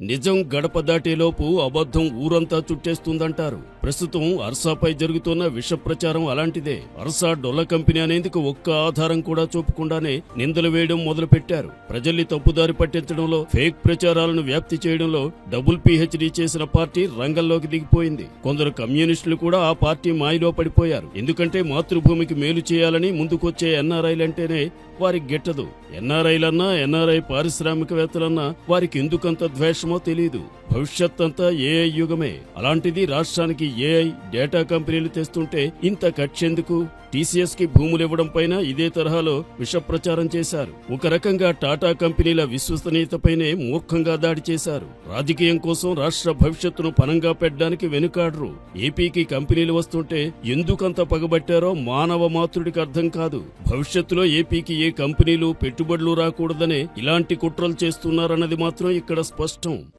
నిజం గడప దాటేలోపు అబద్ధం ఊరంతా చుట్టేస్తుందంటారు. ప్రస్తుతం అర్సాపై జరుగుతున్న విష ప్రచారం అలాంటిదే. అర్సా డొల్ల కంపెనీ అనేందుకు ఒక్క ఆధారం కూడా చూపకుండానే నిందలు వేయడం మొదలుపెట్టారు. ప్రజల్ని తప్పుదారి పట్టించడంలో ఫేక్ ప్రచారాలను వ్యాప్తి చేయడంలో డబుల్ పీహెచ్డీ చేసిన పార్టీ రంగంలోకి దిగిపోయింది. కొందరు కమ్యూనిస్టులు కూడా ఆ పార్టీ మాయలో పడిపోయారు. ఎందుకంటే మాతృభూమికి మేలు చేయాలని ముందుకొచ్చే ఎన్ఆర్ఐలంటేనే వారికి గిట్టదు. ఎన్ఆర్ఐలన్నా ఎన్ఆర్ఐ పారిశ్రామికవేత్తలన్నా వారికి ఎందుకంత ద్వేషమో తెలియదు భవిష్యత్ అంతా ఏఐ యుగమే. అలాంటిది రాష్ట్రానికి ఏఐ డేటా కంపెనీలు తెస్తుంటే ఇంత కక్షెందుకు టీసీఎస్కి భూములు ఇవ్వడం పైన ఇదే తరహాలో విషప్రచారం చేశారు. ఒక రకంగా టాటా కంపెనీల విశ్వసనీయతపైనే మూర్ఖంగా దాడి చేశారు. రాజకీయం కోసం రాష్ట్ర భవిష్యత్తును పనంగా పెట్టడానికి వెనుకాడరు. ఏపీకి కంపెనీలు వస్తుంటే ఎందుకంత పగబట్టారో మానవ మాతృడికి అర్థం కాదు. భవిష్యత్తులో ఏపీకి ఏ కంపెనీలు పెట్టుబడులు రాకూడదనే ఇలాంటి కుట్రలు చేస్తున్నారన్నది మాత్రం ఇక్కడ స్పష్టం.